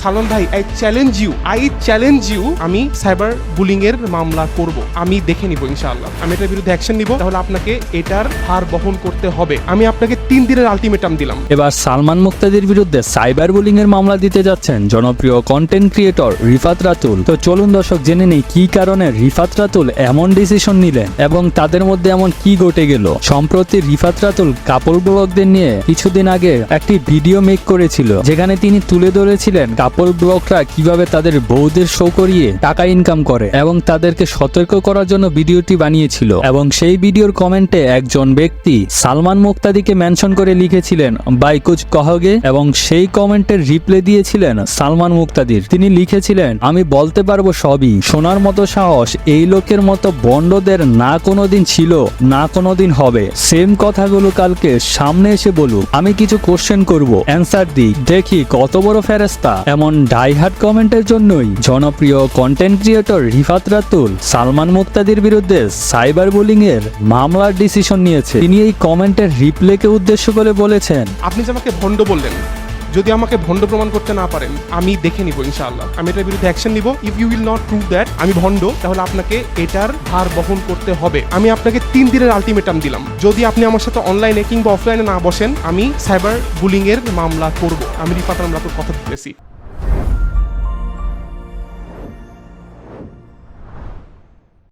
সালমান ভাই I challenge you I challenge you আমি cyber bullying এর মামলা করব। আমি দেখে নিব ইনশাআল্লাহ। আমি এটার বিরুদ্ধে অ্যাকশন নিব। তাহলে আপনাকে এটার ভার বহন করতে হবে। আমি আপনাকে তিন দিনের আলটিমেটাম দিলাম। এবার সালমান মুক্তাদির বিরুদ্ধে সাইবার বুলিং এর মামলা দিতে যাচ্ছেন জনপ্রিয় কন্টেন্ট ক্রিয়েটর রিফাত রাতুল। তো চলুন দর্শক, জেনে নেই কি কারণে রিফাত রাতুল এমন ডিসিশন নিলেন এবং তাদের মধ্যে এমন কি ঘটে গেল। সম্প্রতি রিফাত রাতুল কাপড় ব্লগদের নিয়ে কিছুদিন আগে একটি ভিডিও মেক করেছিল, যেখানে তিনি তুলে ধরেছিলেন কাপড় ব্লগরা কীভাবে তাদের বউদের শো করিয়ে টাকা ইনকাম করে এবং তাদেরকে সতর্ক করার জন্য ভিডিওটি বানিয়েছিল এবং সেই ভিডিওর কমেন্টে একজন ব্যক্তি সালমান মুক্তাদিকে মেনশন করে লিখেছিলেন বাই কুচ কহগে? এবং সেই কমেন্টের রিপ্লে দিয়েছিলেন সালমান মুক্তাদির। তিনি লিখেছিলেন, আমি বলতে পারব সবই। শোনার মতো সাহস, এই লোকের মতো বন্ডদের না কোনোদিন ছিল, না কোনোদিন হবে। সেম কথাগুলো কালকে সামনে এসে বলুক। আমি কিছু কোশ্চেন করব। অ্যান্সার দিই দেখি কত বড় ফেরেস্তা এমন ডাইহার্ট কমেন্টের জন্যই জনপ্রিয় কন্টেন্ট ক্রিয়েটর রিফাত রাতুল সালমান মুক্তাদির বিরুদ্ধে সাইবার বুলিং এর মামলার ডিসিশন নিয়েছে। তিনি এই কমেন্টের রিপ্লেকে উদ্দেশ্য করে বলেছেন, আপনি যে আমাকে ভণ্ড বললেন, যদি আমাকে ভণ্ড প্রমাণ করতে না পারেন, আমি দেখে নিব ইনশাআল্লাহ। আমি এটার বিরুদ্ধে অ্যাকশন নিব। If you will not prove that আমি ভণ্ড, তাহলে আপনাকে এটার ভার বহন করতে হবে। আমি আপনাকে তিন দিনের আলটিমেটাম দিলাম। যদি আপনি আমার সাথে অনলাইনে কিংবা অফলাইনে না বসেন, আমি সাইবার বুলিং এর মামলা করব। আমি রিফাত রাতুল কথা দিতেছি